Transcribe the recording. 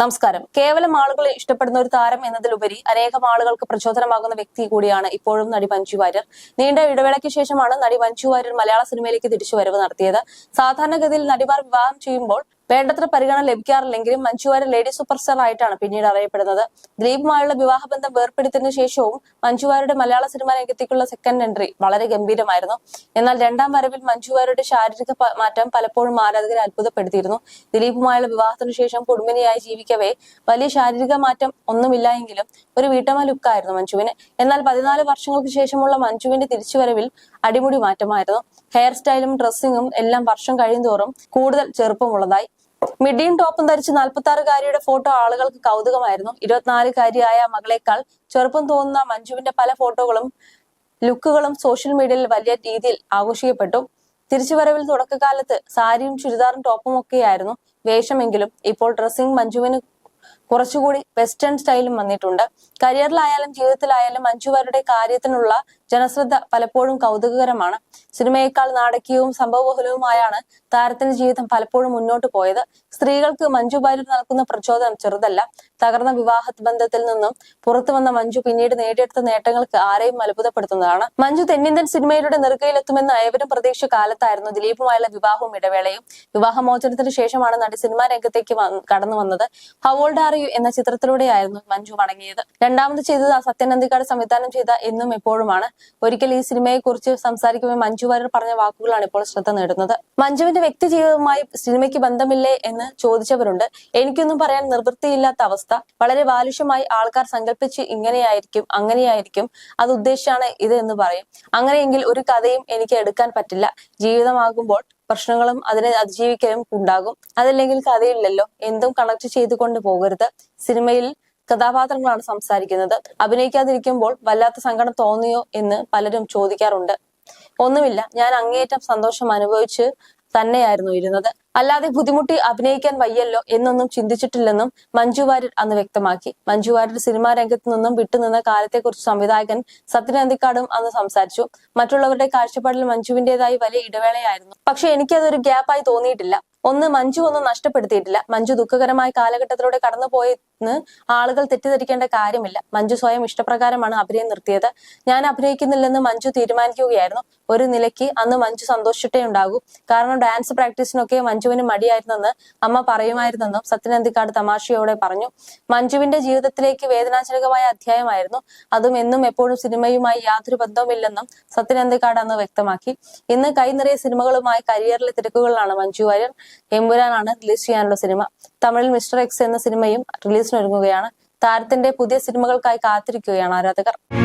നമസ്കാരം. കേവലം ആളുകളെ ഇഷ്ടപ്പെടുന്ന ഒരു താരം എന്നതിലുപരി അനേകം ആളുകൾക്ക് പ്രചോദനമാകുന്ന വ്യക്തി കൂടിയാണ് ഇപ്പോഴും നടി മഞ്ജു വാര്യർ. നീണ്ട ഇടവേളയ്ക്ക് ശേഷമാണ് നടി മഞ്ജു വാര്യർ മലയാള സിനിമയിലേക്ക് തിരിച്ചു വരവ് നടത്തിയത്. സാധാരണഗതിയിൽ നടിമാർ വിവാഹം ചെയ്യുമ്പോൾ വേണ്ടത്ര പരിഗണന ലഭിക്കാറില്ലെങ്കിലും Manju Warrier lady superstar ആയിട്ടാണ് പിന്നീട് അറിയപ്പെടുന്നത്. ദിലീപുമായുള്ള വിവാഹബന്ധം വേർപ്പെടുത്തിയതിനു ശേഷവും മഞ്ജു വാര്യരുടെ മലയാള സിനിമാ രംഗത്തേക്കുള്ള സെക്കൻഡ് എൻട്രി വളരെ ഗംഭീരമായിരുന്നു. എന്നാൽ രണ്ടാം വരവിൽ മഞ്ജു വാര്യരുടെ ശാരീരിക മാറ്റം പലപ്പോഴും ആരാധകരെ അത്ഭുതപ്പെടുത്തിയിരുന്നു. ദിലീപുമായുള്ള വിവാഹത്തിനു ശേഷം കുടുംബിനിയായി ജീവിക്കവേ വലിയ ശാരീരിക മാറ്റം ഒന്നുമില്ല എങ്കിലും ഒരു വീട്ടമ്മ ലുക്കായിരുന്നു മഞ്ജുവിന്. എന്നാൽ പതിനാല് വർഷങ്ങൾക്ക് ശേഷമുള്ള മഞ്ജുവിന്റെ തിരിച്ചുവരവിൽ അടിമുടി മാറ്റമായിരുന്നു. ഹെയർ സ്റ്റൈലും ഡ്രസ്സിങ്ങും എല്ലാം വർഷം കഴിയുന്തോറും കൂടുതൽ ചെറുപ്പമുള്ളതായി. മിഡിയും ടോപ്പും ധരിച്ച് നാൽപ്പത്തി ആറുകാരിയുടെ ഫോട്ടോ ആളുകൾക്ക് കൗതുകമായിരുന്നു. ഇരുപത്തിനാലുകാരിയായ മകളെക്കാൾ ചെറുപ്പം തോന്നുന്ന മഞ്ജുവിന്റെ പല ഫോട്ടോകളും ലുക്കുകളും സോഷ്യൽ മീഡിയയിൽ വലിയ രീതിയിൽ ആഘോഷിക്കപ്പെട്ടു. തിരിച്ചുവരവിൽ തുടക്കകാലത്ത് സാരിയും ചുരിദാറും ടോപ്പും ഒക്കെയായിരുന്നു വേഷമെങ്കിലും ഇപ്പോൾ ഡ്രസ്സിംഗ് മഞ്ജുവിന് കുറച്ചുകൂടി വെസ്റ്റേൺ സ്റ്റൈലും വന്നിട്ടുണ്ട്. കരിയറിലായാലും ജീവിതത്തിലായാലും മഞ്ജുവാരുടെ കാര്യത്തിനുള്ള ജനശ്രദ്ധ പലപ്പോഴും കൗതുകകരമാണ്. സിനിമയേക്കാൾ നാടകീയവും സംഭവബഹുലവുമായാണ് താരത്തിന്റെ ജീവിതം പലപ്പോഴും മുന്നോട്ട് പോയത്. സ്ത്രീകൾക്ക് മഞ്ജു വാര്യർ നൽകുന്ന പ്രചോദനം ചെറുതല്ല. തകർന്ന വിവാഹ ബന്ധത്തിൽ നിന്നും പുറത്തു വന്ന മഞ്ജു പിന്നീട് നേടിയെടുത്ത നേട്ടങ്ങൾക്ക് ആരെയും അത്ഭുതപ്പെടുത്തുന്നതാണ്. മഞ്ജു തെന്നിന്ത്യൻ സിനിമയിലൂടെ നെറുകയിലെത്തുമെന്ന് ഏവരും പ്രതീക്ഷ കാലത്തായിരുന്നു ദിലീപുമായുള്ള വിവാഹവും ഇടവേളയും വിവാഹമോചനത്തിന് ശേഷമാണ് നടി സിനിമാ രംഗത്തേക്ക് കടന്നു വന്നത്. ഹവോൾഡ് ആർ യു എന്ന ചിത്രത്തിലൂടെയായിരുന്നു മഞ്ജു മടങ്ങിയത് രണ്ടാമത് ചെയ്തത് സത്യനന്ദിക്കാട് സംവിധാനം ചെയ്ത എന്നും എപ്പോഴുമാണ്. ഒരിക്കൽ ഈ സിനിമയെ കുറിച്ച് സംസാരിക്കുമ്പോൾ മഞ്ജു വാര്യർ പറഞ്ഞ വാക്കുകളാണ് ഇപ്പോൾ ശ്രദ്ധ നേടുന്നത്. മഞ്ജുവിന്റെ വ്യക്തി ജീവിതവുമായി സിനിമയ്ക്ക് ബന്ധമില്ലേ എന്ന് ചോദിച്ചവരുണ്ട്. എനിക്കൊന്നും പറയാൻ നിവൃത്തിയില്ലാത്ത അവസ്ഥ. വളരെ ബാലുഷ്യമായി ആൾക്കാർ സങ്കല്പിച്ച് ഇങ്ങനെയായിരിക്കും അങ്ങനെയായിരിക്കും അത് ഉദ്ദേശിച്ചാണ് ഇത് എന്ന് പറയും. അങ്ങനെയെങ്കിൽ ഒരു കഥയും എനിക്ക് എടുക്കാൻ പറ്റില്ല. ജീവിതമാകുമ്പോൾ പ്രശ്നങ്ങളും അതിനെ അതിജീവിക്കലും ഉണ്ടാകും. അതല്ലെങ്കിൽ കഥയില്ലല്ലോ. എന്തും കണക്ട് ചെയ്തുകൊണ്ട് പോകരുത്. സിനിമയിൽ കഥാപാത്രങ്ങളാണ് സംസാരിക്കുന്നത്. അഭിനയിക്കാതിരിക്കുമ്പോൾ വല്ലാത്ത സങ്കടം തോന്നിയോ എന്ന് പലരും ചോദിക്കാറുണ്ട്. ഒന്നുമില്ല ഞാൻ അങ്ങേയറ്റം സന്തോഷം അനുഭവിച്ച് തന്നെയായിരുന്നു ഇരുന്നത്. അല്ലാതെ ബുദ്ധിമുട്ടി അഭിനയിക്കാൻ വയ്യല്ലോ എന്നൊന്നും ചിന്തിച്ചിട്ടില്ലെന്നും മഞ്ജു വാര്യർ അന്ന് വ്യക്തമാക്കി. മഞ്ജു വാര്യർ സിനിമാ രംഗത്ത് നിന്നും വിട്ടുനിന്ന കാലത്തെക്കുറിച്ച് സംവിധായകൻ സത്യൻ അന്തിക്കാടും അന്ന് സംസാരിച്ചു. മറ്റുള്ളവരുടെ കാഴ്ചപ്പാടിൽ മഞ്ജുവിന്റേതായി വലിയ ഇടവേളയായിരുന്നു. പക്ഷെ എനിക്കതൊരു ഗ്യാപ്പായി തോന്നിയിട്ടില്ല. ഒന്ന് മഞ്ജു ഒന്നും നഷ്ടപ്പെടുത്തിയിട്ടില്ല. മഞ്ജു ദുഃഖകരമായ കാലഘട്ടത്തിലൂടെ കടന്നുപോയെന്ന് ആളുകൾ തെറ്റിദ്ധരിക്കേണ്ട കാര്യമില്ല. മഞ്ജു സ്വയം ഇഷ്ടപ്രകാരമാണ് അഭിനയം നിർത്തിയത്. ഞാൻ അഭിനയിക്കുന്നില്ലെന്ന് മഞ്ജു തീരുമാനിക്കുകയായിരുന്നു. ഒരു നിലയ്ക്ക് അന്ന് മഞ്ജു സന്തോഷിച്ചിട്ടേ ഉണ്ടാകൂ കാരണം ഡാൻസ് പ്രാക്ടീസിനൊക്കെ മഞ്ജുവിന് മടിയായിരുന്നെന്ന് അമ്മ പറയുമായിരുന്നെന്നും സത്യനന്ദിക്കാട് തമാശയോടെ പറഞ്ഞു. മഞ്ജുവിന്റെ ജീവിതത്തിലേക്ക് വേദനാജനകമായ അധ്യായമായിരുന്നു. അതും എന്നും എപ്പോഴും സിനിമയുമായി യാതൊരു ബന്ധവുമില്ലെന്നും സത്യനന്ദിക്കാട് അന്ന് വ്യക്തമാക്കി. ഇന്ന് കൈ നിറയെ സിനിമകളുമായി കരിയറിലെ തിരക്കുകളിലാണ് മഞ്ജു വാര്യർ. എമ്പുരാനാണ് റിലീസ് ചെയ്യാനുള്ള സിനിമ. തമിഴിൽ മിസ്റ്റർ എക്സ് എന്ന സിനിമയും റിലീസിനൊരുങ്ങുകയാണ്. താരത്തിന്റെ പുതിയ സിനിമകൾക്കായി കാത്തിരിക്കുകയാണ് ആരാധകർ.